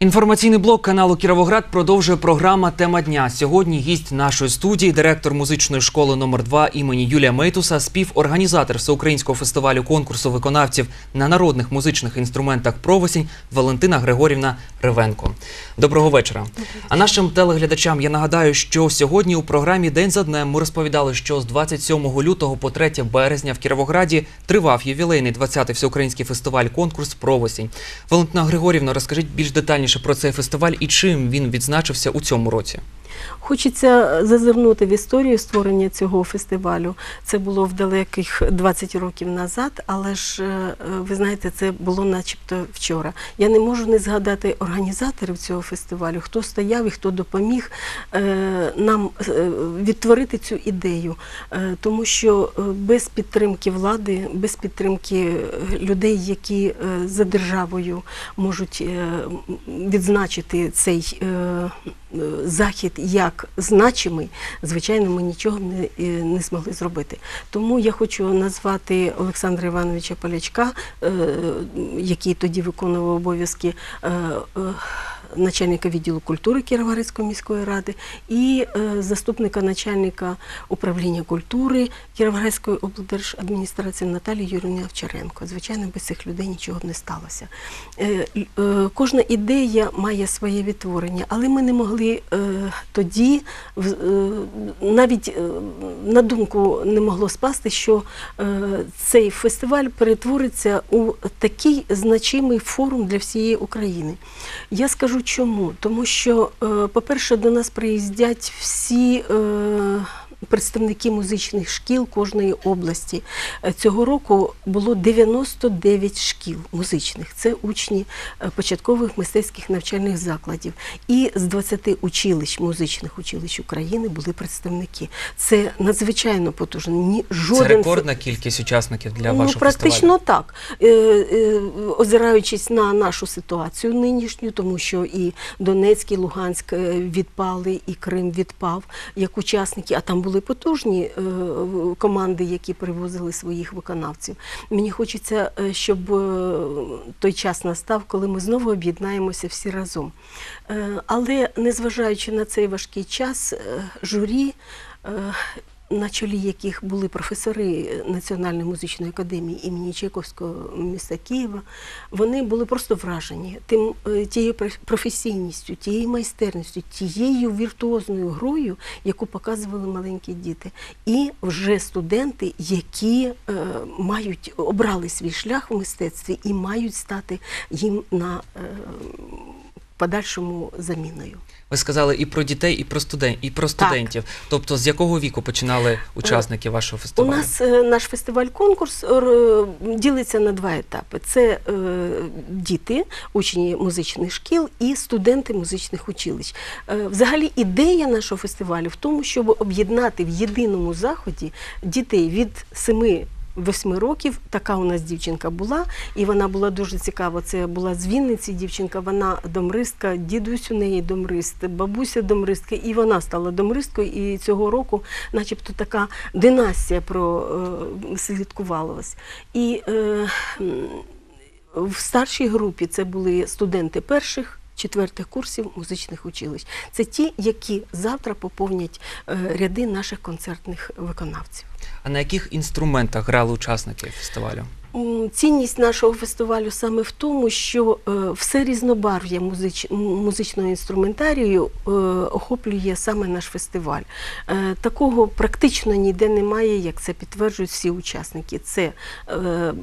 Інформаційний блок каналу Кіровоград продовжує програма Тема дня. Сьогодні гість нашої студії, директор музичної школи номер 2 імені Юлія Мейтуса, співорганізатор всеукраїнського фестивалю конкурсу виконавців на народних музичних інструментах провесінь Валентина Григорівна Ревенко. Доброго вечора. А нашим телеглядачам я нагадаю, що сьогодні у програмі День за днем ми розповідали, що з 27 лютого по 3 березня в Кіровограді тривав ювілейний 20-й всеукраїнський фестиваль конкурс провесінь. Валентина Григорівна, розкажіть більш детальніше про цей фестиваль і чим він відзначився у цьому році. Хочеться зазирнути в історію створення цього фестивалю. Це було в далеких 20 років назад, але ж е, ви знаєте, це було начебто вчора. Я не можу не згадати організаторів цього фестивалю, хто стояв і хто допоміг е, нам е, відтворити цю ідею. Тому що без підтримки влади, без підтримки людей, які за державою можуть відзначити цей захід як значимий, звичайно, ми нічого не, е, не змогли зробити. Тому я хочу назвати Олександра Івановича Полячка, е, який тоді виконував обов'язки. Начальника відділу культури Кіровоградської міської ради і е, заступника начальника управління культури Кіровоградської облдержадміністрації Наталії Юрівни Овчаренко. Звичайно, без цих людей нічого б не сталося. Е, е, кожна ідея має своє відтворення, але ми не могли тоді навіть на думку не могло спасти, що цей фестиваль перетвориться у такий значимий форум для всієї України. Я скажу чому. Тому що, е, по-перше, до нас приїздять всі. Представники музичних шкіл кожної області Е, цього року було 99 шкіл музичних. Це учні е, початкових мистецьких навчальних закладів. І з 20 училищ, музичних училищ України були представники. Це надзвичайно потужно. Ні, жоден Це рекордна кількість учасників для ну, вашого практично фестивалю. так. Е, е, озираючись на нашу ситуацію нинішню, тому що і Донецьк, і Луганськ відпали, і Крим відпав як учасники, а там були потужні е, команди, які привозили своїх виконавців. Мені хочеться, е, щоб е, той час настав, коли ми знову об'єднаємося всі разом. Але незважаючи на цей важкий час, журі. На чолі яких були професори Національної музичної академії імені Чайковського міста Києва, вони були просто вражені тим е, тією професійністю, тією майстерністю, тією віртуозною грою, яку показували маленькі діти, і вже студенти, які е, мають обрали свій шлях в мистецтві і мають стати їм на е, подальшому заміною. Ви сказали і про дітей, і про студен... і про студентів. Тобто, з якого віку починали учасники вашого У нас е, наш фестиваль-конкурс е, ділиться на два етапи: це е, діти, учні музичних шкіл і студенти музичних училищ. Е, Взагалі, ідея нашого фестивалю в тому, щоб об'єднати в єдиному заході дітей від 7 Восьми років така у нас дівчинка була, і вона була дуже цікава. Це була з Вінниці дівчинка, вона домристка, дідусь у неї домрист, бабуся домристка, і вона стала домристкою. І цього року, начебто, така династія прослідкувалась. І е, в старшій групі це були студенти перших. Четвертих курсів музичних училищ це ті, які завтра поповнять е, ряди наших концертних виконавців. А на яких інструментах грали учасники фестивалю? Цінність нашого фестивалю саме в тому, що е, все різнобарв'я музич, музичного інструментарію е, охоплює саме наш фестиваль. Е, такого практично ніде немає, як це підтверджують всі учасники. Це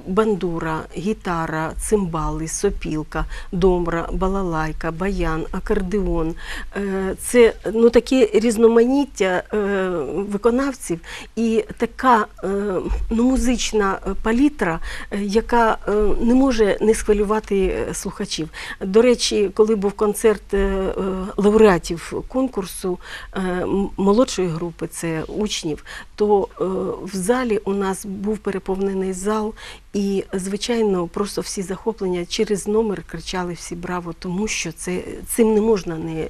бандура, гітара, цимбали, сопілка, домра, балалайка, баян, акордеон. Це ну, таке різноманіття виконавців і така ну, музична палітра, яка е, не може не схвилювати е, слухачів. До речі, коли був концерт е, е, лауреатів конкурсу е, молодшої групи, це учнів, то е, в залі у нас був переповнений зал, і, звичайно, просто всі захоплення через номер кричали всі браво, тому що це цим не можна не.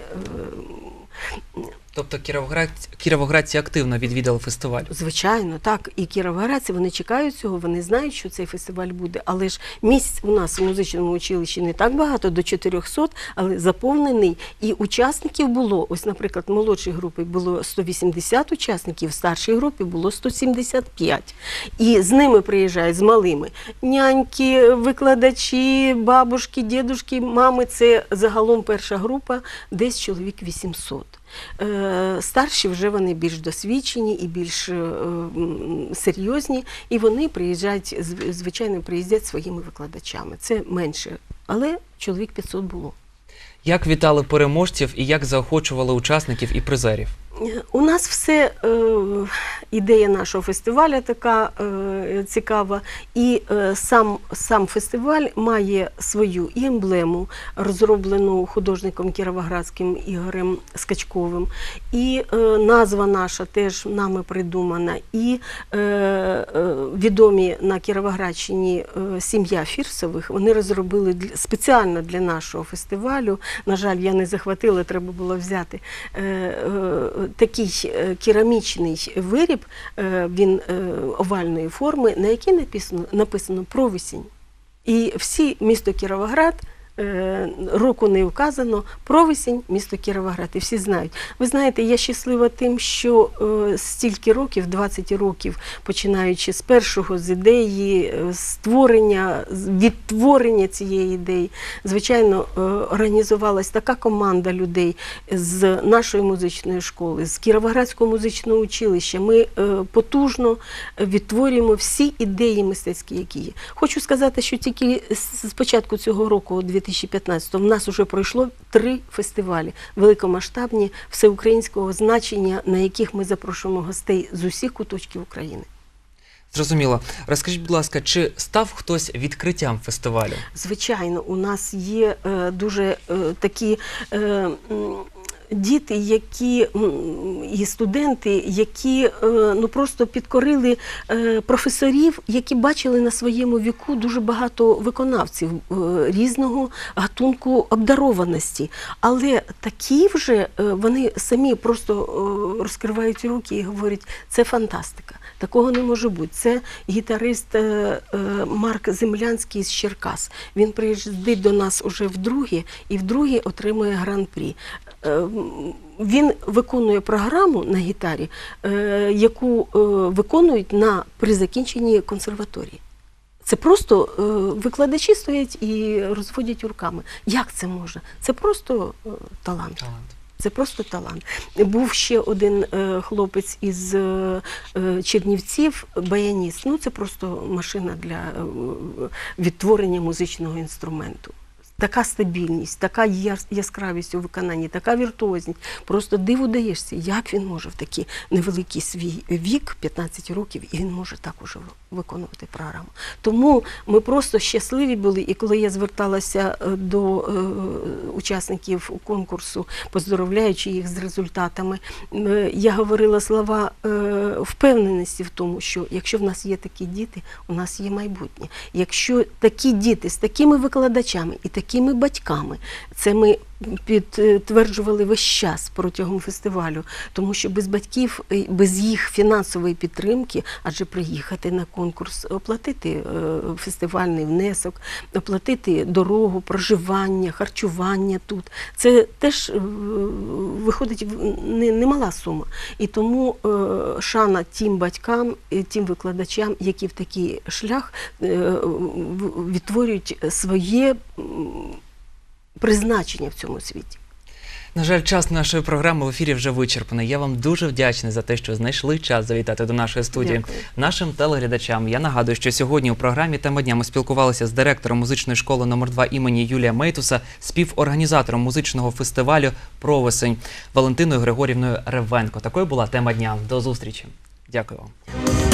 Тобто Кіровоград... кіровоградці активно відвідали фестиваль. Звичайно, так. І кіровоградці вони чекають цього, вони знають, що цей фестиваль буде. Але ж місць у нас в музичному училищі не так багато, до 400, але заповнений. І учасників було, ось, наприклад, в молодшій групі було 180 учасників, в старшій групі було 175. І з ними приїжджають з малими няньки, викладачі, бабушки, дідушки, мами. Це загалом перша група, десь чоловік 800. Е, Старші вже вони більш досвідчені і більш е, серйозні, і вони приїжджають, зв- звичайно, приїздять своїми викладачами. Це менше, але чоловік 500 було. Як вітали переможців і як заохочували учасників і призерів? У нас все е, ідея нашого фестивалю така е, цікава, і е, сам, сам фестиваль має свою і емблему, розроблену художником кіровоградським Ігорем Скачковим, і назва наша теж нами придумана, і відомі на Кіровоградщині сім'я Фірсових. Вони розробили спеціально для нашого фестивалю. На жаль, я не захватила, треба було взяти. Такий е, керамічний виріб, е, він е, овальної форми, на який написано, написано провісінь. І всі місто Кіровоград. Е, Року не вказано провесень, місто Кіровоград, і всі знають. Ви знаєте, я щаслива тим, що е, стільки років, 20 років, починаючи з першого з ідеї, е, створення, відтворення цієї ідеї, звичайно, організувалась така команда людей з нашої музичної школи, з Кіровоградського музичного училища. Ми потужно відтворюємо всі ідеї мистецькі, які є. Хочу сказати, що тільки з початку цього року, 2015-го, в нас вже пройшло три фестивалі великомасштабні всеукраїнського значення, на яких ми запрошуємо гостей з усіх куточків України. Зрозуміло. Розкажіть, будь ласка, чи став хтось відкриттям фестивалю? Звичайно, у нас є е, дуже е, такі. Е, Діти, які і студенти, які е, ну просто підкорили е, професорів, які бачили на своєму віку дуже багато виконавців е, різного гатунку обдарованості. Але такі вже е, вони самі просто е, розкривають руки і говорять, це фантастика. Такого не може бути. Це гітарист е, Марк Землянський з Черкас. Він приїздить до нас уже вдруге і вдруге отримує гран-прі. Він виконує програму на гітарі, яку виконують на при закінченні консерваторії. Це просто е, викладачі стоять і розводять руками. Як це може? Це просто е, талант. Талант. Це просто талант. Був ще один е, хлопець із е, е, Чернівців, баяніст. Ну, це просто машина для е, відтворення музичного інструменту. Така стабільність, така яскравість у виконанні, така віртуозність. Просто диву даєшся, як він може в такий невеликий свій вік, 15 років, і він може так уже виконувати програму. Тому ми просто щасливі були. І коли я зверталася е, до е, учасників конкурсу, поздоровляючи їх з результатами, е, я говорила слова е, впевненості в тому, що якщо в нас є такі діти, у нас є майбутнє. Якщо такі діти з такими викладачами і такими батьками, це ми підтверджували весь час протягом фестивалю, тому що без батьків, е, без їх фінансової підтримки, адже приїхати на конкурс, оплатити е, фестивальний внесок, оплатити дорогу, проживання, харчування тут. Це теж е, виходить немала сума. І тому шана тим батькам, тим викладачам, які в такий шлях відтворюють своє призначення в цьому світі. На жаль, час нашої програми в ефірі вже вичерпаний. Я вам дуже вдячний за те, що знайшли час завітати до нашої студії. Дякую. Нашим телеглядачам я нагадую, що сьогодні у програмі тема дня ми спілкувалися з директором музичної школи номер 2 імені Юлія Мейтуса, співорганізатором музичного фестивалю Провесень Валентиною Григорівною Ревенко. Такою була тема дня. До зустрічі. Дякую вам.